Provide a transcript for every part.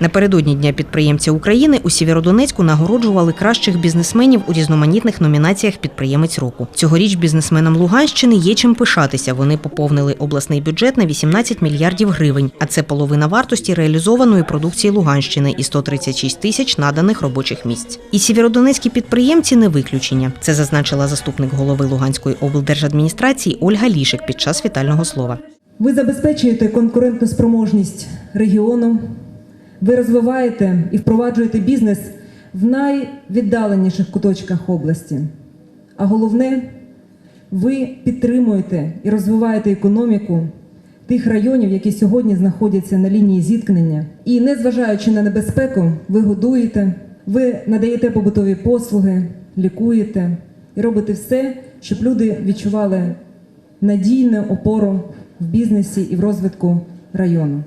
Напередодні Дня підприємця України у Сєвєродонецьку нагороджували кращих бізнесменів у різноманітних номінаціях Підприємець року. Цьогоріч бізнесменам Луганщини є чим пишатися. Вони поповнили обласний бюджет на 18 мільярдів гривень, а це половина вартості реалізованої продукції Луганщини і 136 тисяч наданих робочих місць. І сєвєродонецькі підприємці не виключення. Це зазначила заступник голови Луганської облдержадміністрації Ольга Лішик під час вітального слова. Ви забезпечуєте конкурентну спроможність регіону, ви розвиваєте і впроваджуєте бізнес в найвіддаленіших куточках області. А головне, ви підтримуєте і розвиваєте економіку тих районів, які сьогодні знаходяться на лінії зіткнення. І незважаючи на небезпеку, ви годуєте, ви надаєте побутові послуги, лікуєте і робите все, щоб люди відчували надійну опору в бізнесі і в розвитку району.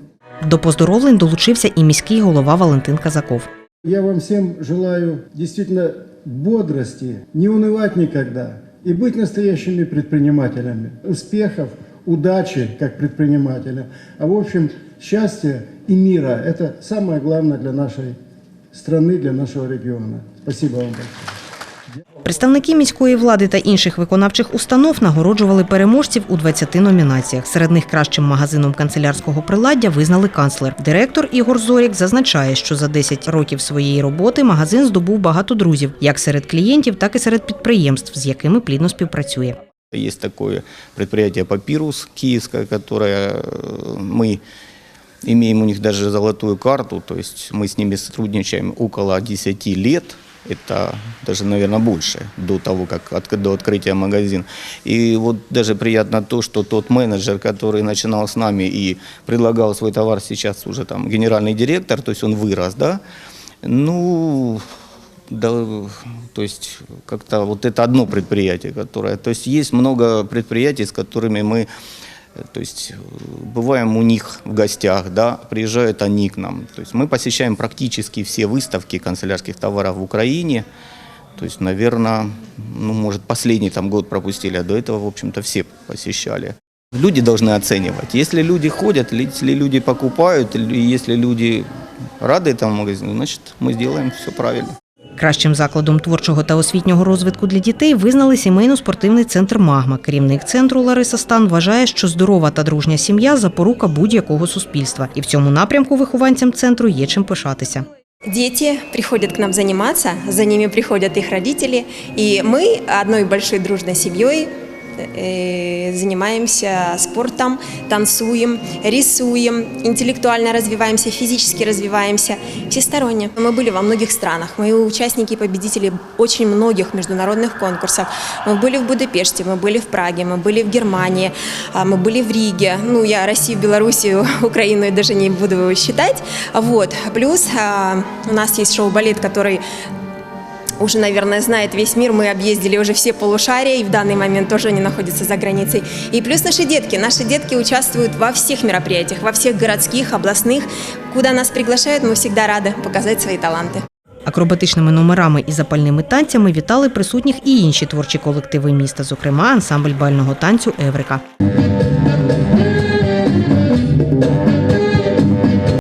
До поздоровлень долучився і міський голова Валентин Казаков. Я вам всем желаю действительно бодрости, не унывать никогда и быть настоящими предпринимателями. Успехов, удачи как предпринимателям, а в общем счастья и мира. Это самое главное для нашей страны, для нашего региона. Спасибо вам большое. Представники міської влади та інших виконавчих установ нагороджували переможців у 20 номінаціях. Серед них кращим магазином канцелярського приладдя визнали канцлер. Директор Ігор Зорік зазначає, що за 10 років своєї роботи магазин здобув багато друзів, як серед клієнтів, так і серед підприємств, з якими плідно співпрацює. Есть такое предприятие «Папирус» киевское, которое э, мы имеем у них даже золотую карту, то есть мы с ними сотрудничаем около 10 лет, это даже, наверное, больше до того, как от- до открытия магазина. И вот даже приятно то, что тот менеджер, который начинал с нами и предлагал свой товар, сейчас уже там генеральный директор, то есть он вырос, да, ну, да, то есть как-то вот это одно предприятие, которое, то есть есть много предприятий, с которыми мы, э, то есть э, бываем у них в гостях, да, приезжают они к нам, то есть мы посещаем практически все выставки канцелярских товаров в Украине, то есть, наверное, ну, может, последний там год пропустили, а до этого, в общем-то, все посещали. Люди должны оценивать. Если люди ходят, если люди покупают, если люди рады этому магазину, значит, мы сделаем все правильно. Кращим закладом творчого та освітнього розвитку для дітей визнали сімейно-спортивний центр Магма. Керівник центру Лариса Стан вважає, що здорова та дружня сім'я запорука будь-якого суспільства, і в цьому напрямку вихованцям центру є чим пишатися. Дети приходят к нам заниматься, за ними приходят их родители, и мы одной большой дружной семьей занимаемся спортом, танцуем, рисуем, интеллектуально развиваемся, физически развиваемся, всесторонне. Мы были во многих странах, мы участники и победители очень многих международных конкурсов. Мы были в Будапеште, мы были в Праге, мы были в Германии, а, мы были в Риге. Ну, я Россию, Белоруссию, Украину я даже не буду считать. Вот. Плюс а, у нас есть шоу-балет, который уже, наверное, знает весь мир. Мы объездили уже все полушария и в данный момент тоже они находятся за границей. И плюс наши детки. Наши детки участвуют во всех мероприятиях, во всех городских, областных. Куда нас приглашают, мы всегда рады показать свои таланты. Акробатичними номерами і запальними танцями вітали присутніх і інші творчі колективи міста, зокрема ансамбль бального танцю Еврика.